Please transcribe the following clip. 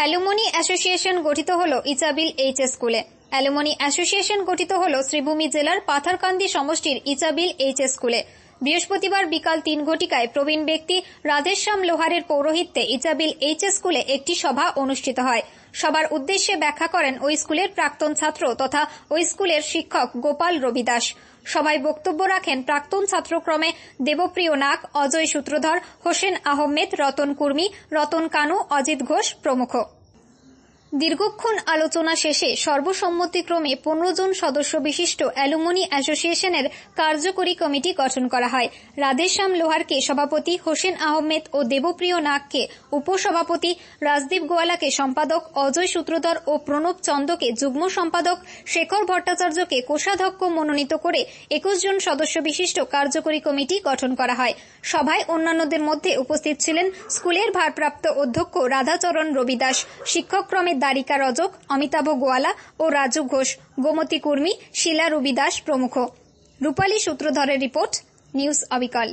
Alumni association গঠিত হল ইচাবিল H স্কুলে। অ্যালুমনি অ্যাসোসিয়েশন গঠিত হল শ্রীভূমি জেলার পাথারকান্দি সমষ্টির ইচাবিল এইচএস স্কুলে। বৃহস্পতিবার বিকাল তিন ঘটিকায় প্রবীণ ব্যক্তি রাধেশ্যাম লোহারের পৌরোহিত্যে ইচাবিল এইচ স্কুলে একটি সভা অনুষ্ঠিত হয়। সবার উদ্দেশ্যে ব্যাখ্যা করেন ওই স্কুলের প্রাক্তন ছাত্র তথা ওই স্কুলের শিক্ষক গোপাল রবিদাস। সভায় বক্তব্য রাখেন প্রাক্তন ছাত্রক্রমে দেবপ্রিয় নাগ, অজয় সূত্রধর, হোসেন আহমেদ, রতন কুর্মি, রতন কানু, অজিত ঘোষ প্রমুখ। দীর্ঘক্ষণ আলোচনা শেষে সর্বসম্মতিক্রমে পনেরো জন সদস্য বিশিষ্ট অ্যালুমনি অ্যাসোসিয়েশনের কার্যকরী কমিটি গঠন করা হয়। রাধেশ্যাম লোহারকে সভাপতি, হোসেন আহমেদ ও দেবপ্রিয় নাগকে উপসভাপতি, রাজদীপ গোয়ালাকে সম্পাদক, অজয় সূত্রধর ও প্রণব চন্দকে যুগ্ম সম্পাদক, শেখর ভট্টাচার্যকে কোষাধ্যক্ষ মনোনীত করে একুশ জন সদস্য বিশিষ্ট কার্যকরী কমিটি গঠন করা হয়। সভায় অন্যান্যদের মধ্যে উপস্থিত ছিলেন স্কুলের ভারপ্রাপ্ত অধ্যক্ষ রাধাচরণ রবিদাস। শিক্ষকক্রমে দ্বারিকা রজক, অমিতাভ গোয়ালা ও রাজু ঘোষ, গোমতী কুর্মী, শিলা রুবি দাস প্রমুখ। রূপালী সূত্রধরের রিপোর্ট, নিউজ অবিকল।